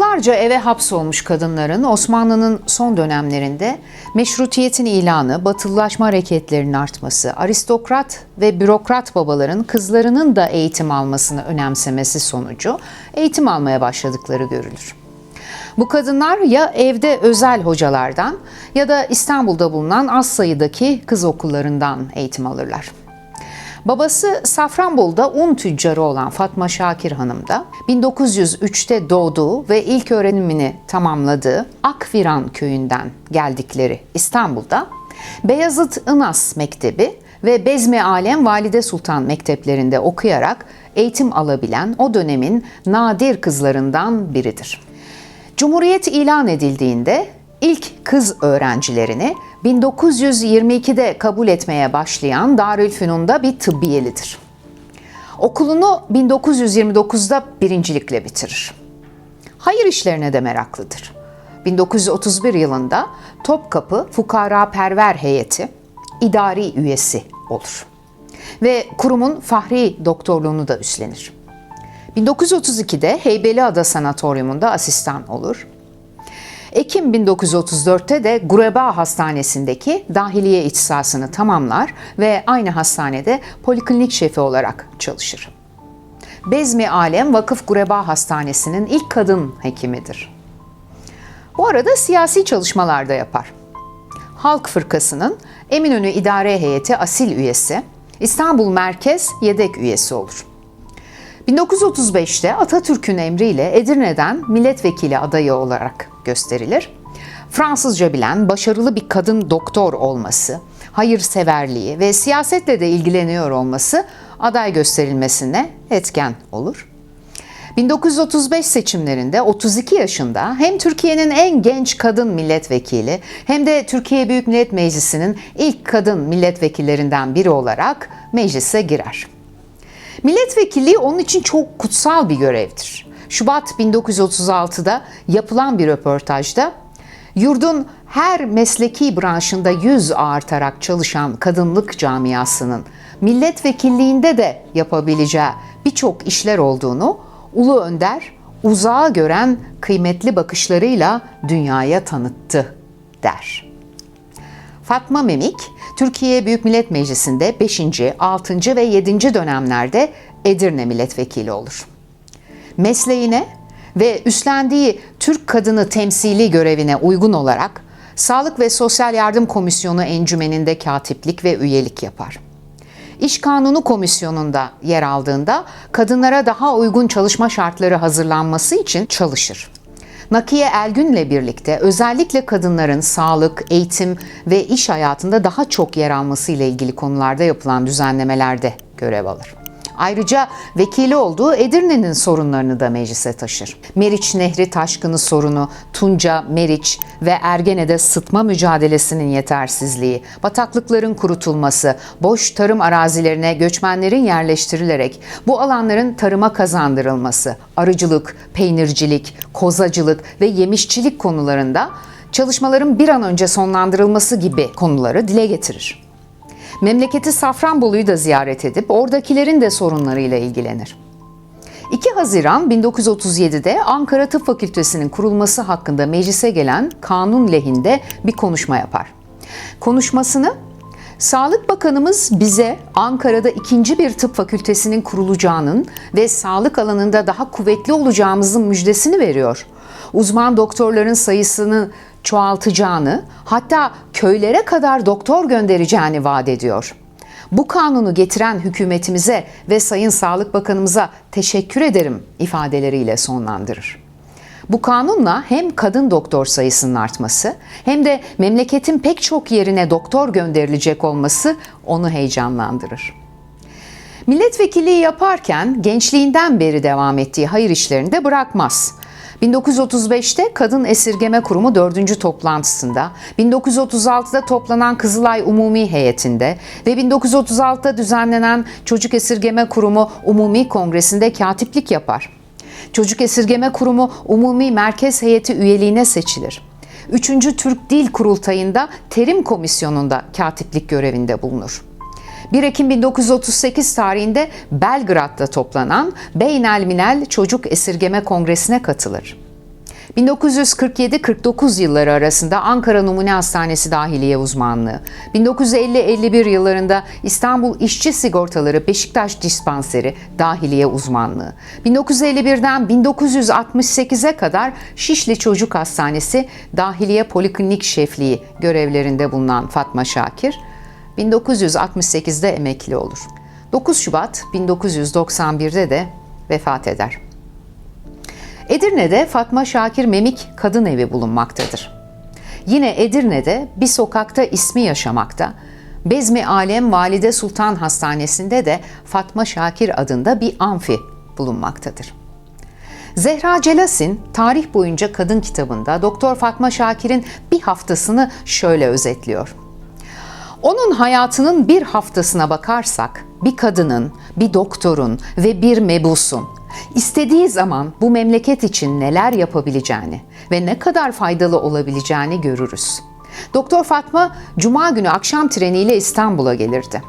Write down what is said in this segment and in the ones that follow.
Yüzyıllarca eve hapsolmuş kadınların Osmanlı'nın son dönemlerinde meşrutiyetin ilanı, batılılaşma hareketlerinin artması, aristokrat ve bürokrat babaların kızlarının da eğitim almasını önemsemesi sonucu eğitim almaya başladıkları görülür. Bu kadınlar ya evde özel hocalardan ya da İstanbul'da bulunan az sayıdaki kız okullarından eğitim alırlar. Babası Safranbolu'da un tüccarı olan Fatma Şakir Hanım da 1903'te doğduğu ve ilk öğrenimini tamamladığı Akviran köyünden geldikleri İstanbul'da Beyazıt Inas Mektebi ve Bezmi Alem Valide Sultan mekteplerinde okuyarak eğitim alabilen o dönemin nadir kızlarından biridir. Cumhuriyet ilan edildiğinde ilk kız öğrencilerini 1922'de kabul etmeye başlayan Darülfünun'da bir tıbbiyelidir. Okulunu 1929'da birincilikle bitirir. Hayır işlerine de meraklıdır. 1931 yılında Topkapı Fukara Perver Heyeti idari üyesi olur. Ve kurumun fahri doktorluğunu da üstlenir. 1932'de Heybeliada Sanatoryumunda asistan olur. Ekim 1934'te de Gureba Hastanesi'ndeki dahiliye ihtisasını tamamlar ve aynı hastanede poliklinik şefi olarak çalışır. Bezmi Alem Vakıf Gureba Hastanesi'nin ilk kadın hekimidir. Bu arada siyasi çalışmalarda yapar. Halk Fırkası'nın Eminönü İdare Heyeti asil üyesi, İstanbul Merkez yedek üyesi olur. 1935'te Atatürk'ün emriyle Edirne'den milletvekili adayı olarak gösterilir. Fransızca bilen, başarılı bir kadın doktor olması, hayırseverliği ve siyasetle de ilgileniyor olması aday gösterilmesine etken olur. 1935 seçimlerinde 32 yaşında hem Türkiye'nin en genç kadın milletvekili hem de Türkiye Büyük Millet Meclisi'nin ilk kadın milletvekillerinden biri olarak meclise girer. Milletvekilliği onun için çok kutsal bir görevdir. Şubat 1936'da yapılan bir röportajda yurdun her mesleki branşında yüz artarak çalışan kadınlık camiasının milletvekilliğinde de yapabileceği birçok işler olduğunu Ulu Önder uzağa gören kıymetli bakışlarıyla dünyaya tanıttı der. Fatma Memik, Türkiye Büyük Millet Meclisi'nde 5. 6. ve 7. dönemlerde Edirne milletvekili olur. Mesleğine ve üstlendiği Türk kadını temsili görevine uygun olarak Sağlık ve Sosyal Yardım Komisyonu encümeninde katiplik ve üyelik yapar. İş Kanunu Komisyonu'nda yer aldığında kadınlara daha uygun çalışma şartları hazırlanması için çalışır. Nakiye Elgün'le birlikte özellikle kadınların sağlık, eğitim ve iş hayatında daha çok yer alması ile ilgili konularda yapılan düzenlemelerde görev alır. Ayrıca vekili olduğu Edirne'nin sorunlarını da meclise taşır. Meriç Nehri taşkını sorunu, Tunca, Meriç ve Ergene'de sıtma mücadelesinin yetersizliği, bataklıkların kurutulması, boş tarım arazilerine göçmenlerin yerleştirilerek bu alanların tarıma kazandırılması, arıcılık, peynircilik, kozacılık ve yemişçilik konularında çalışmaların bir an önce sonlandırılması gibi konuları dile getirir. Memleketi Safranbolu'yu da ziyaret edip oradakilerin de sorunlarıyla ilgilenir. 2 Haziran 1937'de Ankara Tıp Fakültesi'nin kurulması hakkında meclise gelen kanun lehinde bir konuşma yapar. Konuşmasını Sağlık Bakanımız bize Ankara'da ikinci bir tıp fakültesinin kurulacağının ve sağlık alanında daha kuvvetli olacağımızın müjdesini veriyor. Uzman doktorların sayısını çoğaltacağını, hatta köylere kadar doktor göndereceğini vaat ediyor. Bu kanunu getiren hükümetimize ve Sayın Sağlık Bakanımıza teşekkür ederim ifadeleriyle sonlandırır. Bu kanunla hem kadın doktor sayısının artması hem de memleketin pek çok yerine doktor gönderilecek olması onu heyecanlandırır. Milletvekilliği yaparken gençliğinden beri devam ettiği hayır işlerini de bırakmaz. 1935'te Kadın Esirgeme Kurumu 4. toplantısında, 1936'da toplanan Kızılay Umumi Heyetinde ve 1936'da düzenlenen Çocuk Esirgeme Kurumu Umumi Kongresi'nde katiplik yapar. Çocuk Esirgeme Kurumu Umumi Merkez Heyeti üyeliğine seçilir. 3. Türk Dil Kurultayı'nda Terim Komisyonu'nda katiplik görevinde bulunur. 1 Ekim 1938 tarihinde Belgrad'da toplanan Beynelminel Çocuk Esirgeme Kongresi'ne katılır. 1947-49 yılları arasında Ankara Numune Hastanesi dahiliye uzmanlığı, 1950-51 yıllarında İstanbul İşçi Sigortaları Beşiktaş Dispanseri dahiliye uzmanlığı, 1951'den 1968'e kadar Şişli Çocuk Hastanesi dahiliye poliklinik şefliği görevlerinde bulunan Fatma Şakir, 1968'de emekli olur. 9 Şubat 1991'de de vefat eder. Edirne'de Fatma Şakir Memik Kadın Evi bulunmaktadır. Yine Edirne'de bir sokakta ismi yaşamakta. Bezmi Alem Valide Sultan Hastanesi'nde de Fatma Şakir adında bir amfi bulunmaktadır. Zehra Celasin tarih boyunca kadın kitabında Doktor Fatma Şakir'in bir haftasını şöyle özetliyor. Onun hayatının bir haftasına bakarsak bir kadının, bir doktorun ve bir mebusun istediği zaman bu memleket için neler yapabileceğini ve ne kadar faydalı olabileceğini görürüz. Doktor Fatma cuma günü akşam treniyle İstanbul'a gelirdi.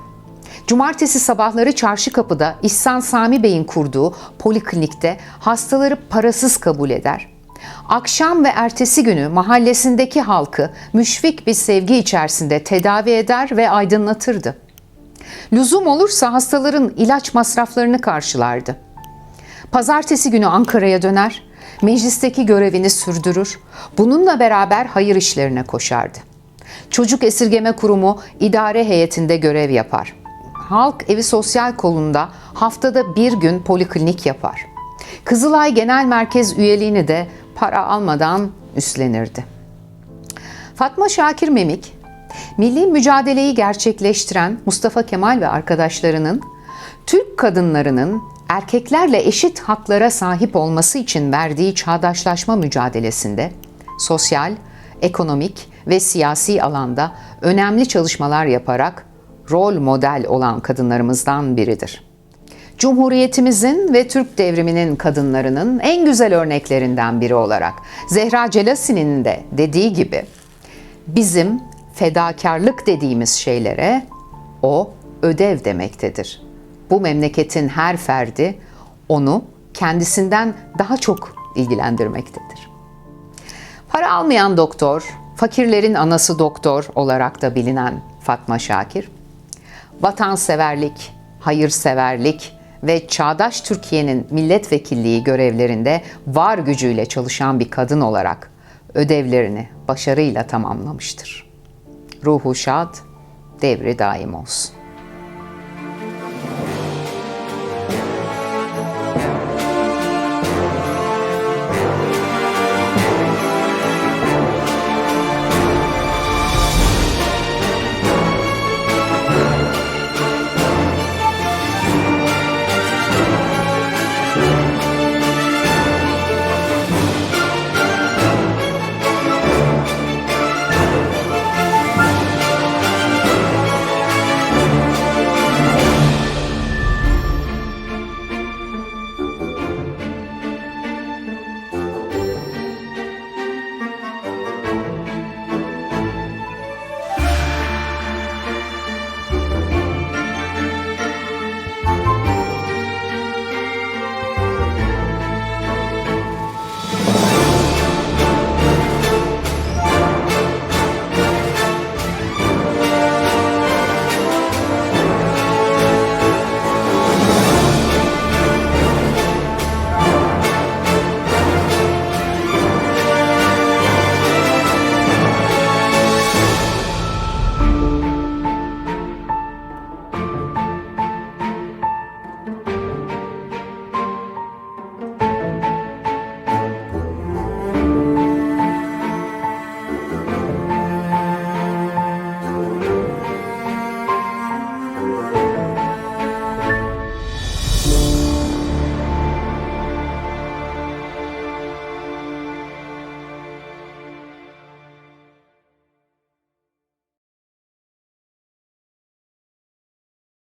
Cumartesi sabahları çarşı kapıda İhsan Sami Bey'in kurduğu poliklinikte hastaları parasız kabul eder. Akşam ve ertesi günü mahallesindeki halkı müşfik bir sevgi içerisinde tedavi eder ve aydınlatırdı. Lüzum olursa hastaların ilaç masraflarını karşılardı. Pazartesi günü Ankara'ya döner, meclisteki görevini sürdürür, bununla beraber hayır işlerine koşardı. Çocuk Esirgeme Kurumu idare heyetinde görev yapar. Halk Evi Sosyal Kolunda haftada bir gün poliklinik yapar. Kızılay Genel Merkez üyeliğini de para almadan üstlenirdi. Fatma Şakir Memik, milli mücadeleyi gerçekleştiren Mustafa Kemal ve arkadaşlarının Türk kadınlarının erkeklerle eşit haklara sahip olması için verdiği çağdaşlaşma mücadelesinde sosyal, ekonomik ve siyasi alanda önemli çalışmalar yaparak rol model olan kadınlarımızdan biridir. Cumhuriyetimizin ve Türk devriminin kadınlarının en güzel örneklerinden biri olarak Zehra Celasi'nin de dediği gibi bizim fedakarlık dediğimiz şeylere o ödev demektedir. Bu memleketin her ferdi onu kendisinden daha çok ilgilendirmektedir. Para almayan doktor, fakirlerin anası doktor olarak da bilinen Fatma Şakir, vatanseverlik, hayırseverlik ve çağdaş Türkiye'nin milletvekilliği görevlerinde var gücüyle çalışan bir kadın olarak ödevlerini başarıyla tamamlamıştır. Ruhu şad, devri daim olsun.